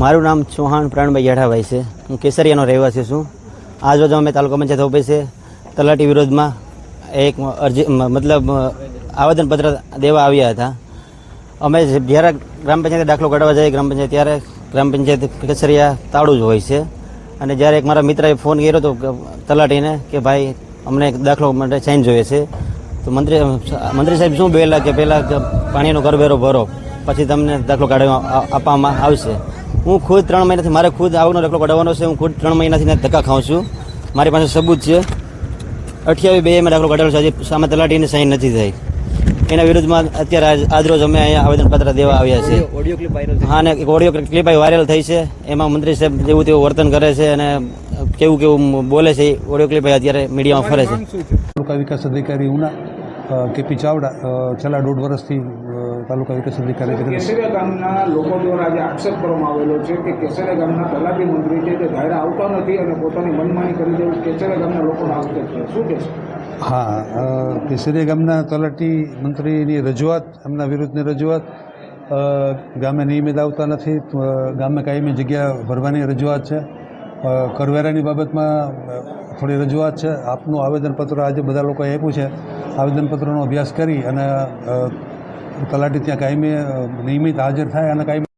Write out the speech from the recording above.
મારું નામ ચૌહાણ પ્રાણભાઈ યાઠાભાઈ છે. હું કેસરિયાનો રહેવાસી છું. આજરોજ અમે તાલુકા પંચાયત ઓફિસે તલાટી વિરોધમાં એક અરજી મતલબ આવેદનપત્ર દેવા આવ્યા હતા. અમે જ્યારે ગ્રામ પંચાયતે દાખલો કાઢવા જઈએ ગ્રામ પંચાયત, ત્યારે ગ્રામ પંચાયત કેસરિયા તાળું જ હોય છે. અને જ્યારે એક મારા મિત્રએ ફોન કર્યો હતો તલાટીને કે ભાઈ, અમને એક દાખલો માટે સાઈન જોઈએ છે. તો મંત્રી મંત્રી સાહેબ શું બોલ્યા કે પહેલાં પાણીનો કરવેરો ભરો, પછી તમને દાખલો કાઢવા આપવામાં આવશે. હું ખુદ ત્રણ મહિનાથી મારે ખુદ આવકનો દાખલો કાઢવાનો છે. હું ખુદ ત્રણ મહિનાથી ને ધક્કા ખાઉં છું. મારી પાસે સબૂત છે. અઠ્યાવીસ બે મેં દાખલો કાઢેલો છે. હજી સામે તલાટીની સાઈન નથી થઈ. એના વિરુદ્ધમાં અત્યારે આજરોજ અમે અહીંયા આવેદનપત્ર દેવા આવ્યા છે ઓડિયો ક્લિપ વાયરલ હા અને એક ઓડિયો ક્લિપ વાયરલ થઈ છે. એમાં મંત્રી સાહેબ જેવું તેવું વર્તન કરે છે અને કેવું કેવું બોલે છે એ ઓડિયો ક્લિપ અત્યારે મીડિયામાં ફરે છે. તાલુકા વિકાસ અધિકારી ઉના કેપી ચાવડા છેલ્લા દોઢ વર્ષથી તાલુકા વિકાસ અધિકારી કેસરિયા ગામના લોકો દ્વારા આજે આક્ષેપ કરવામાં આવેલો છે કે કેસરિયા ગામના તલાટી મંત્રી છે તે ધાયરા આવતા નથી અને પોતાની મનમાની કરી દેવું કેસરિયા ગામના લોકોનો આક્ષેપ છે. શું કહેશો? હા કેસરિયા ગામના તલાટી મંત્રીની રજૂઆત એમના વિરુદ્ધની રજૂઆત ગામે નિયમિત આવતા નથી ગામે કાયમી જગ્યા ભરવાની રજૂઆત છે. કરવેરાની બાબતમાં થોડી રજૂઆત છે. આપનું આવેદનપત્ર આજે બધા લોકોએ આપ્યું છે. આવેદનપત્રનો અભ્યાસ કરી અને તલાટી ત્યાં કાયમી નિયમિત હાજર થાય અને કાયમી